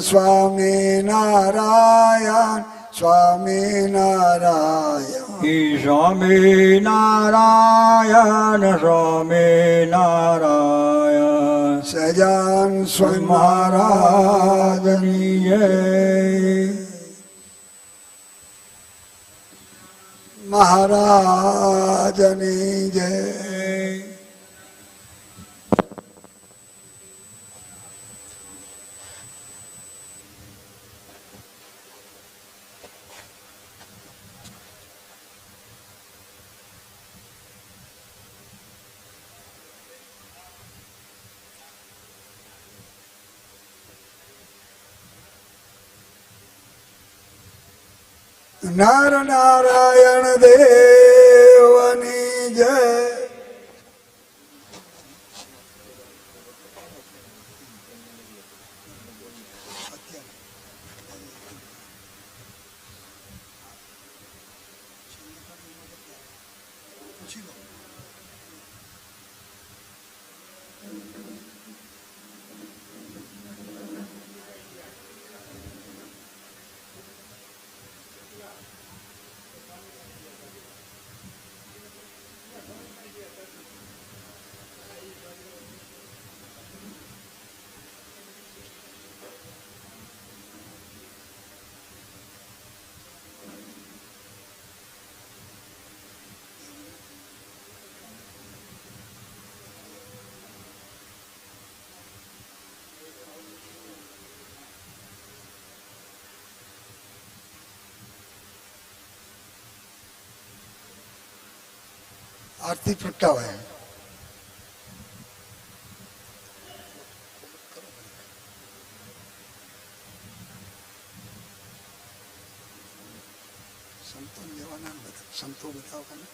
સ્વામી નારાયણ સ્વામી નારાયણ સ્વામી નારાયણ સ્વામી નારાયણ સજાન સ્વામી મહારાજ મહારાજની મહારાજની જય નર નારાયણ દેવની જય આરતી પ્રગટાવાય. સંતો લેવાના સંતો બતાવવાના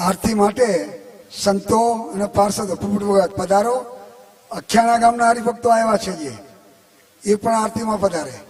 આરતી માટે સંતો અને પાર્ષદો પુટ વખત પધારો. અખ્યાણા ગામના હરિભક્તો આવ્યા છે જે. એ પણ આરતીમાં પધારે.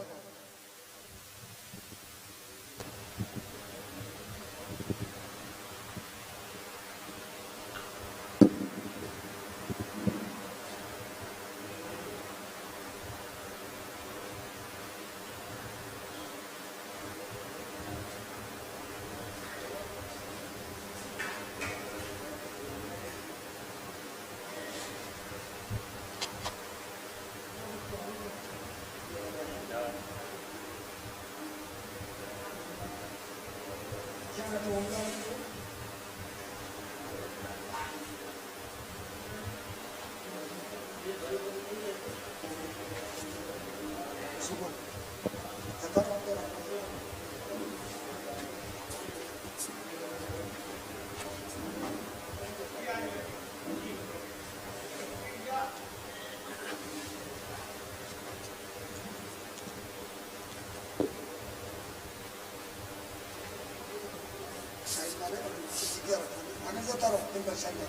આગળ જતા રહો પિંગલ સાહેબ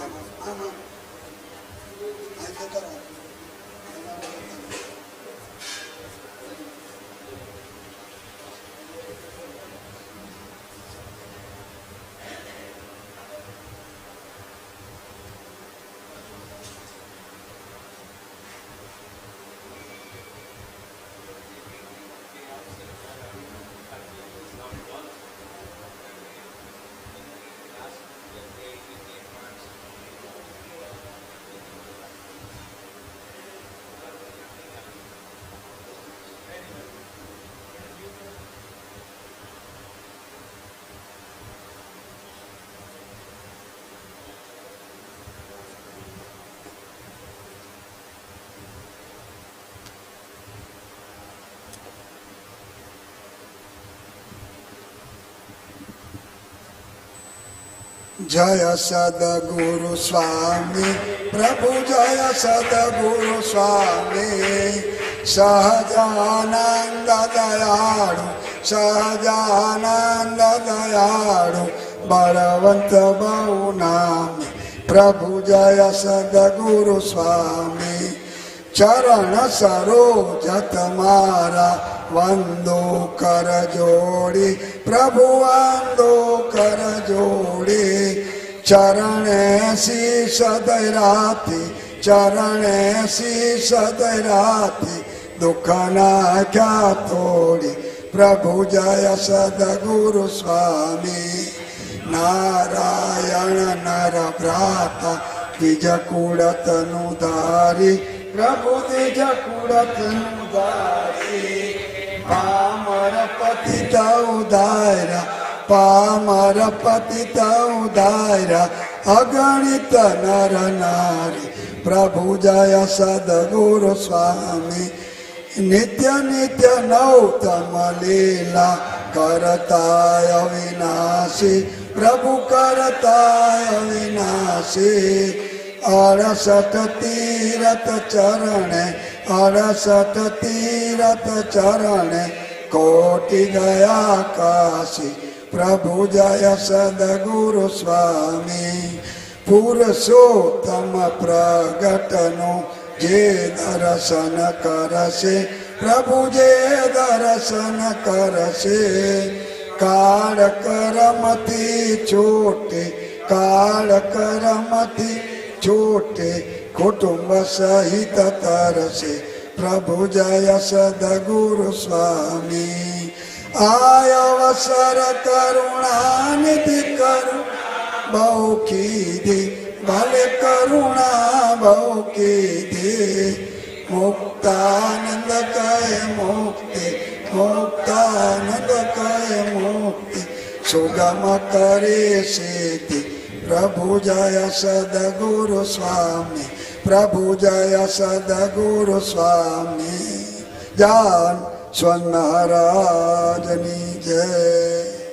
આમ આમ આમ જય સદગુરુ સ્વામી, પ્રભુ જય સદગુરુ સ્વામી. સહજાનંદ દયાળુ સહજાનંદ દયાળુ, બળવંત બહુ નામી. પ્રભુ જય સદગુરુ સ્વામી, ચરણ સરોજ તમારા વંદો કર જોડી, પ્રભુ વંદો કર જોડી. ચરણે સી સદય રાતી ચરણે સી સદય રાતી દુઃખ નાખ્યા થોડી પ્રભુ જય સદગુરુ સ્વામી. નારાયણ નર ભ્રાતા, દ્વિજ કુળતનું ધારી. પ્રભુ દ્વિજ કુળતનું ધારી. પામર પતિત ઉધારા પામર પતિત ઉધારા અગણિત નર નારી, પ્રભુ જય સદગુરુ સ્વામી. નિત્ય નિત્ય નૌતમ લીલા કરતાય વિનાશી, પ્રભુ કરતાય વિનાશી. અરસત તીરથ ચરણે અડસઠ તીરથ ચરણ કોટી ગયા કાશી પ્રભુ જય સદગુરુ સ્વામી પુરુષોત્તમ પ્રગટનું જે દર્શન કરશે પ્રભુ જે દર્શન કરશે કાળ કરમથી છોટે કાળ કરમથી છોટે કુટુંબ સહિત તરશે પ્રભુ જય સદગુરુ સ્વામી આય અવસર કરુણાનિધિ કરુ બહુ કીધી ભલે કરુણા બહુ કીધી મુક્તાનંદ કહે મુક્તિ મુક્તાનંદ કહે મુક્તિ સુગમ કરે સિદ્ધિ પ્રભુ જય સદગુરુ સ્વામી પ્રભુ જય સદગુરુ સ્વામી. જાન સ્વર્ણરાજની જય.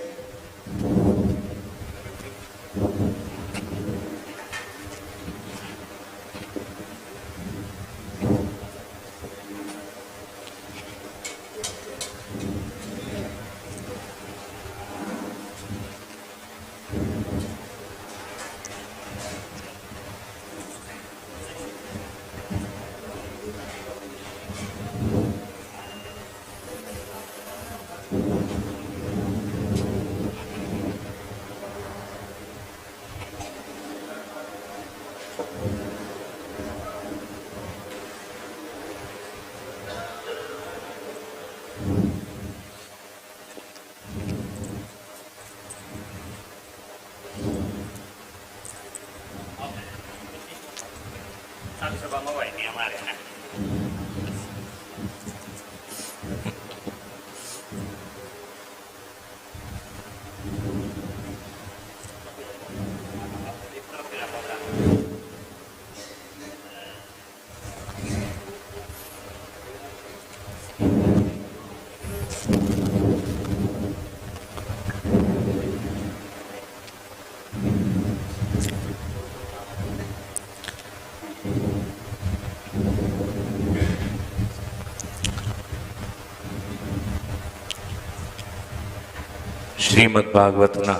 શ્રીમદ ભાગવતના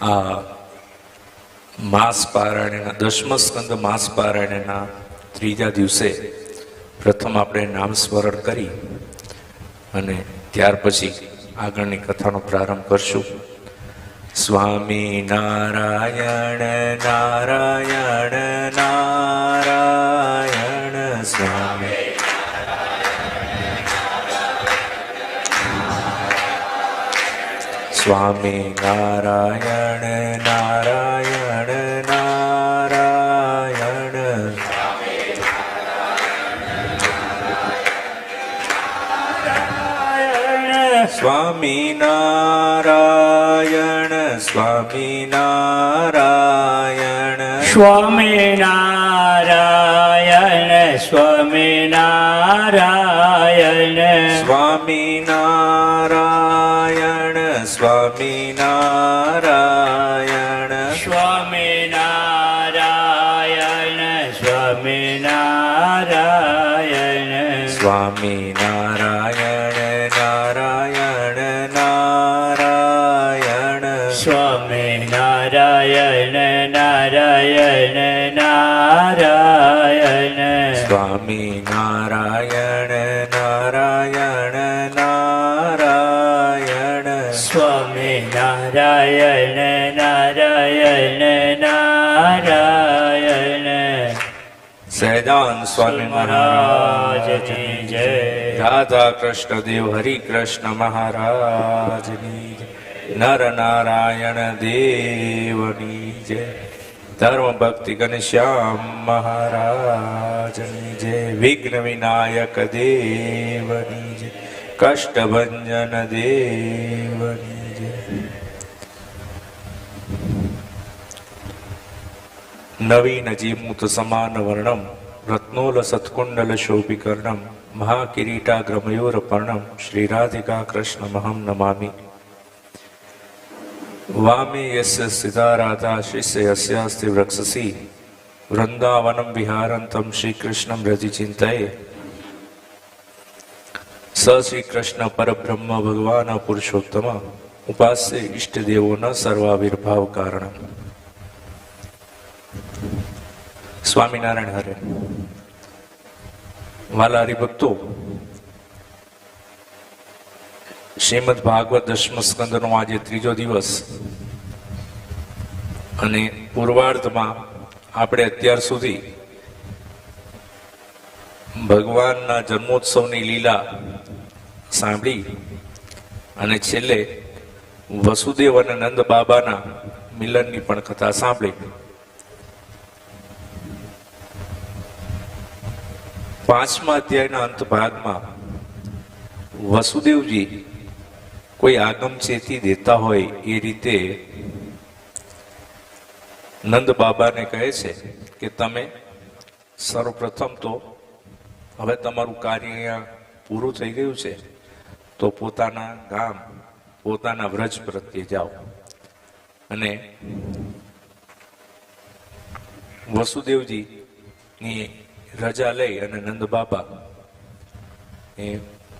આ માસ પારાયણના દસમ સ્કંદ માસ પારાયણના ત્રીજા દિવસે પ્રથમ આપણે નામ સ્મરણ કરી અને ત્યાર પછી આગળની કથાનો પ્રારંભ કરશું. સ્વામી નારાયણ નારાયણ નારાયણ સ્વામી નારાયણ નારાયણ નારાયણ સ્વામી નારાયણ સ્વામી નારાયણ સ્વામિનારાયણ સ્વામિનારાયણ સ્વામી સ્વામિનારાયણ સ્વામિનારાયણ સહેજાન સ્વામી મહારાજ મહારાજની જય રાધા કૃષ્ણ દેવ હરિ કૃષ્ણ મહારાજની. નર નારાયણ દેવની જય ધર્મ ભક્તિ ઘનશ્યામ મહારાજની જય વિઘ્ન વિનાયક દેવની જય કષ્ટભંજન દેવની નવીન જીમૂત સમાન વર્ણમ રત્નોલ સત્કુંડલ શોભિકર્ણમ મહાકિરીટાગ્રમયોર પર્ણમ શ્રી રાધિકા કૃષ્ણ મહમ નમામિ વામે યસ્ય સ્થિતા રાધા શિષ્ય યસ્યાસ્તિ વૃક્ષસી વૃંદાવનમ વિહારંતમ શ્રીકૃષ્ણમ રતિ સ શ્રી કૃષ્ણ પરબ્રહ્મ ભગવાન પુરુષોત્તમ ઉપાસ્ય ઇષ્ટદેવોના સર્વાવિર્ભાવ કારણમ સ્વામિનારાયણ હરે. વાલા હરિભક્તો શ્રીમદ ભાગવત દશમ સ્કંદનો આજે ત્રીજો દિવસ અને પૂર્વાર્ધમાં આપણે અત્યાર સુધી ભગવાનના જન્મોત્સવની લીલા સાંભળી અને છેલ્લે વસુદેવ અને નંદ બાબાના મિલનની પણ કથા સાંભળી. પાંચમા અધ્યાયના અંત ભાગમાં વસુદેવજી કોઈ આગમ ચેતી દેતા હોય એ રીતે નંદ બાબાને કહે છે કે તમે સર્વપ્રથમ તો હવે તમારું કાર્ય અહીંયા પૂરું થઈ ગયું છે, તો પોતાના ગામ, પોતાના વ્રજ પ્રત્યે જાઓ. અને વસુદેવજી ની રજા લઈ અને નંદ બાબા એ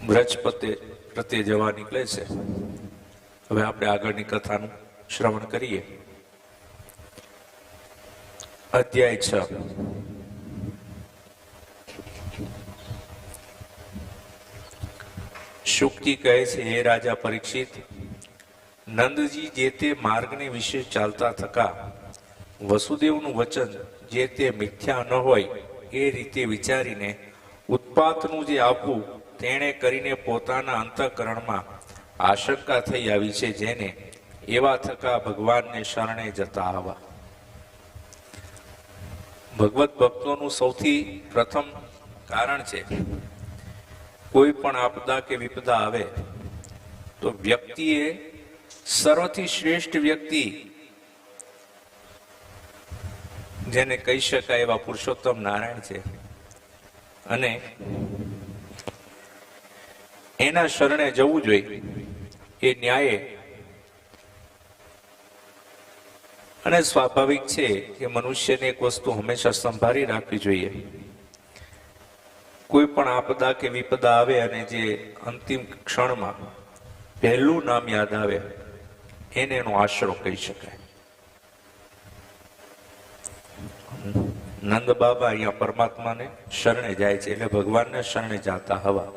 વ્રજ પ્રત્યે જવા નીકળે છે. હવે આપણે આગળની કથાનું શ્રવણ કરીએ. અધ્યાય છ. શુક્તિ કહે છે, હે રાજા પરીક્ષિત, નંદજી જે તે માર્ગને વિશે ચાલતા થકા, વસુદેવનું વચન જે તે મિથ્યા ન હોય એ રીતે વિચારીને ઉત્પાતનું જે આપવું, તેણે કરીને પોતાના અંતઃકરણમાં આશંકા થઈ આવી છે જેને એવા થકા ભગવાનને શરણે જતા આવા. ભગવત ભક્તોનું સૌથી પ્રથમ કારણ છે, કોઈ પણ આપદા કે વિપદા આવે, તો વ્યક્તિએ સર્વથી શ્રેષ્ઠ વ્યક્તિ જેને કહી શકાય એવા પુરુષોત્તમ નારાયણ છે. અને એના શરણે જવું જોઈએ. એ ન્યાયે અને સ્વાભાવિક છે કે મનુષ્યને એક વસ્તુ હંમેશા સંભાળી રાખવી જોઈએ. કોઈ પણ આપદા કે વિપદા આવે અને જે અંતિમ ક્ષણમાં પહેલું નામ યાદ આવે, એને એનો આશરો કહી શકાય. નંદ બાબા અહીંયા પરમાત્માને શરણે જાય છે એટલે ભગવાનને શરણે જાતા હવા.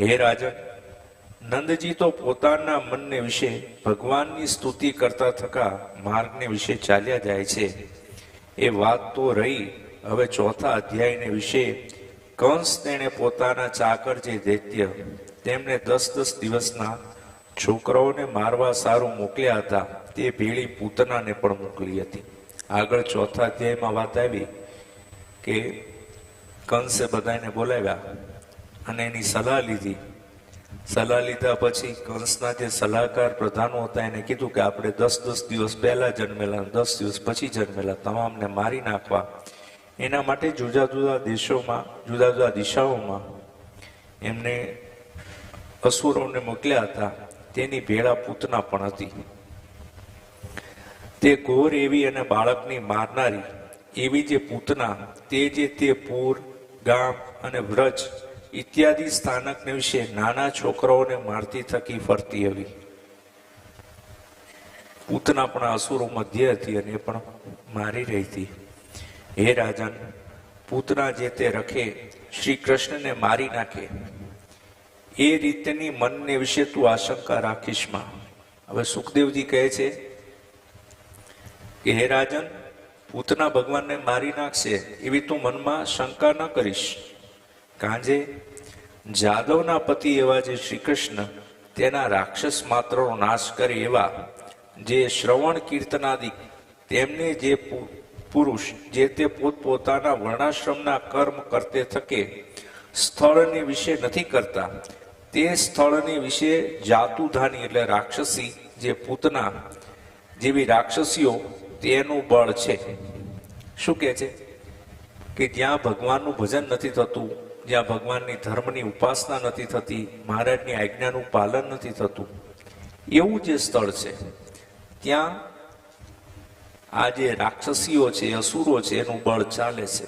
હે રાજન, નંદજી તો પોતાના મનને વિશે ભગવાનની સ્તુતિ કરતા થકા માર્ગને વિશે ચાલ્યા જાય છે. એ વાત તો રહી. હવે ચોથા અધ્યાયને વિશે કંસ તેણે પોતાના ચાકર જે દૈત્ય, તેમને દસ દસ દિવસના છોકરાઓને મારવા સારું મોકલ્યા હતા, તે ભેળી પૂતનાને પણ મોકલી હતી. આગળ ચોથા અધ્યાયમાં વાત આવી કે કંસે બધાને બોલાવ્યા અને એની સલાહ લીધી. સલાહ લીધા પછી કંસના જે સલાહકાર પ્રધાનો હતા એને કીધું કે આપણે દસ દસ દિવસ પહેલા જન્મેલા દસ દિવસ પછી જન્મેલા, તમામને મારી નાખવા. એના માટે જુદા જુદા દેશોમાં, જુદા જુદા દિશાઓમાં એમને અસુરોને મોકલ્યા હતા. તેની ભેળા પૂતના પણ હતી. તે ઘોર એવી અને બાળકની મારનારી એવી જે પૂતના, તે જે તે પૂર, ગામ અને વ્રજ ઇત્યાદિ સ્થાનકને વિશે નાના છોકરાઓને મારતી થકી ફરતી હતી પૂતના પણ અસુરો મધ્ય હતી અને એ પણ મારી રહી હતી હે રાજન, પૂતના જે તે રખે, શ્રી કૃષ્ણને મારી નાખે. એ રીતની મનને વિશે તું આશંકા રાખીશમાં. હવે સુખદેવજી કહે છે કે હે રાજન પૂતના ભગવાનને મારી નાખશે એવી તું મનમાં શંકા ન કરીશ. કાંજે, જાદવના પતિ એવા જે શ્રી કૃષ્ણ તેના રાક્ષસ માત્રનો નાશ કરે એવા જે શ્રવણ કીર્તનાદિક તેમને જે પુરુષ, જે તે પોતપોતાના વર્ણાશ્રમના કર્મ કરતે થકે, સ્થળને વિશે નથી કરતા. તે સ્થળને વિશે જાતુધાની એટલે રાક્ષસી જે પૂતના જેવી રાક્ષસીઓ તેનું બળ છે. શું કહે છે? કે જ્યાં ભગવાનનું ભજન નથી થતું, જ્યાં ભગવાનની ધર્મની ઉપાસના નથી થતી, મહારાજની આજ્ઞાનું પાલન નથી થતું, એવું જે સ્થળ છે, ત્યાં આ જે રાક્ષસીઓ છે, અસુરો છે, એનું બળ ચાલે છે.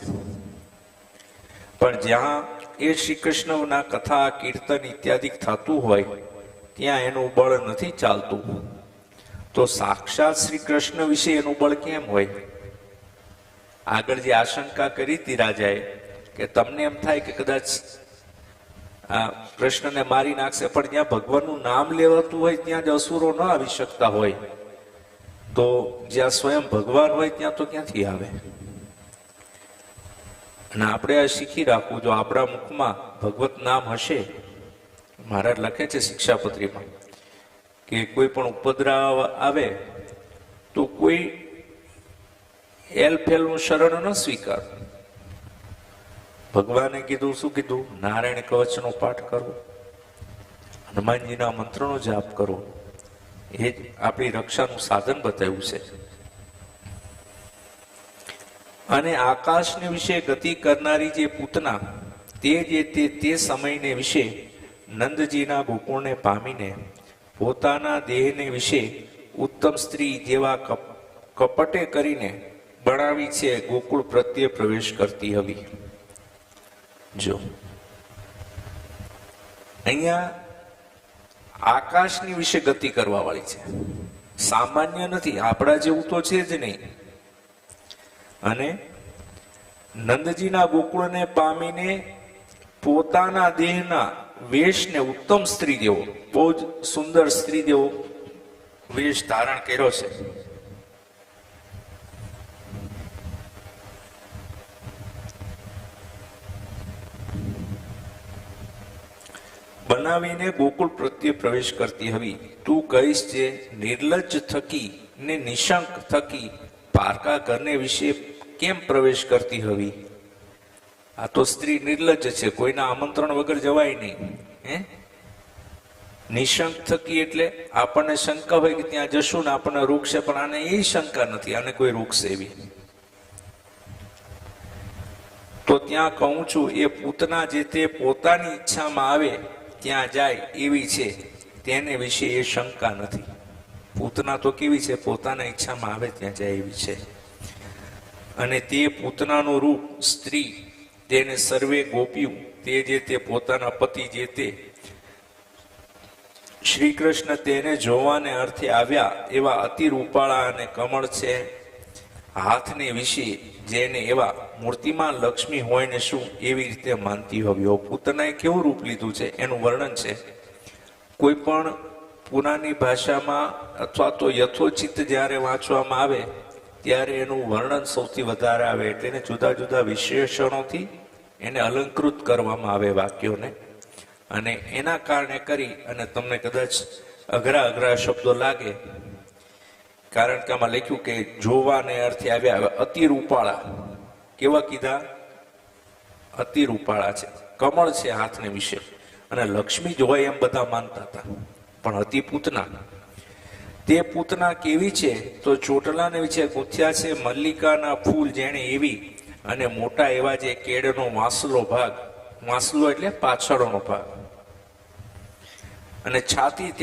પણ જ્યાં એ શ્રી કૃષ્ણના કથા, કીર્તન ઇત્યાદિ થતું હોય, ત્યાં એનું બળ નથી ચાલતું. તો સાક્ષાત શ્રી કૃષ્ણ વિશે એનું બળ કેમ હોય? આગળ જે આશંકા કરી હતી રાજાએ કે તમને એમ થાય કે કદાચ કૃષ્ણને મારી નાખશે, પણ જ્યાં ભગવાનનું નામ લેવાતું હોય, ત્યાં જ અસુરો ન આવી શકતા હોય. તો જ્યાં સ્વયં ભગવાન હોય, ત્યાં તો ક્યાંથી આવે? અને આપણે આ શીખી રાખવું જો આપણા મુખમાં ભગવત નામ હશે, મહારાજ લખે છે શિક્ષાપત્રીમાં કે કોઈ પણ ઉપદ્રવ આવે, તો કોઈ એલફેલનું શરણ ન સ્વીકાર. ભગવાને કીધું, શું કીધું? નારાયણ કવચનો પાઠ કરવો હનુમાનજીના મંત્રનો જાપ કરવો એ જ આપણી રક્ષાનું સાધન બતાવ્યું છે. અને આકાશને વિશે ગતિ કરનારી જે પૂતના, તે જે તે સમયને વિશે નંદજીના ગોકુળને પામીને પોતાના દેહને વિશે ઉત્તમ સ્ત્રી જેવા કપ- કપટે કરીને બનાવી છે ગોકુળ પ્રત્યે પ્રવેશ કરતી હવી. જો. અહીંયા આકાશની વિશે ગતિ કરવા વાળી છે. સામાન્ય નથી, આપણા જેવું તો છે જ નહીં. અને નંદજીના ગોકુળને પામીને પોતાના દેહના વેશને ઉત્તમ સ્ત્રી દેવો. બહુ જ સુંદર સ્ત્રી દેવો વેશ ધારણ કર્યો છે. બનાવીને ગોકુળ પ્રત્યે પ્રવેશ કરતી હવી. તું કહીશ જે નિર્લજ્જ થકી ને નિશંક થકી પારકા ઘરને વિશે કેમ પ્રવેશ કરતી હતી આ તો સ્ત્રી નિર્લજ્જ છે, કોઈના આમંત્રણ વગર જવાય નહીં, હે? નિશંક થકી એટલે આપણને શંકા હોય કે ત્યાં જશું ને આપણને રોકશે પણ આને એ શંકા નથી, આને કોઈ રોકશે એવી તો ત્યાં કહું છું, એ પૂતના જે તે પોતાની ઈચ્છામાં આવે, ત્યાં જાય, એવી છે. તેને વિશે એ શંકા નથી. પૂતના તો કેવી છે, પોતાના ઈચ્છામાં આવે, ત્યાં જાય એવી છે. અને તે પૂતનાનું રૂપ સ્ત્રી તેને સર્વે ગોપ્યું તે જે તે પોતાના પતિ જે તે. શ્રી કૃષ્ણ તેને જોવાને અર્થે આવ્યા એવા અતિ રૂપાળા અને કમળ છે. હાથને વિશે જેને એવા મૂર્તિમાં લક્ષ્મી હોય ને શું એવી રીતે માનતી હોવી? પૂતનાએ કેવું રૂપ લીધું છે? એનું વર્ણન છે. કોઈ પણ પુરાની ભાષામાં અથવા તો યથોચિત જ્યારે વાંચવામાં આવે ત્યારે એનું વર્ણન સૌથી વધારે આવે એટલે એને જુદા જુદા વિશેષણોથી એને અલંકૃત કરવામાં આવે વાક્યોને. અને એના કારણે કરી અને તમને કદાચ અઘરા અઘરા શબ્દો લાગે, કારણ કે આમાં લખ્યું કે જોવાને અર્થે આવ્યા અતિ રૂપાળા કેવા કીધા? અતિ રૂપાળા છે. કમળ છે હાથને વિશે. અને લક્ષ્મી જ હોય એમ બધા માનતા હતા. પણ અતિ પૂતના તે પૂતના કેવી છે? તો ચોટલાને વિશે પૂછ્યા છે મલ્લિકાના ફૂલ જેણે એવી અને મોટા એવા જે કેળનો વાંસલો ભાગ. વાંસલો એટલે પાછળનો ભાગ. અને છાતી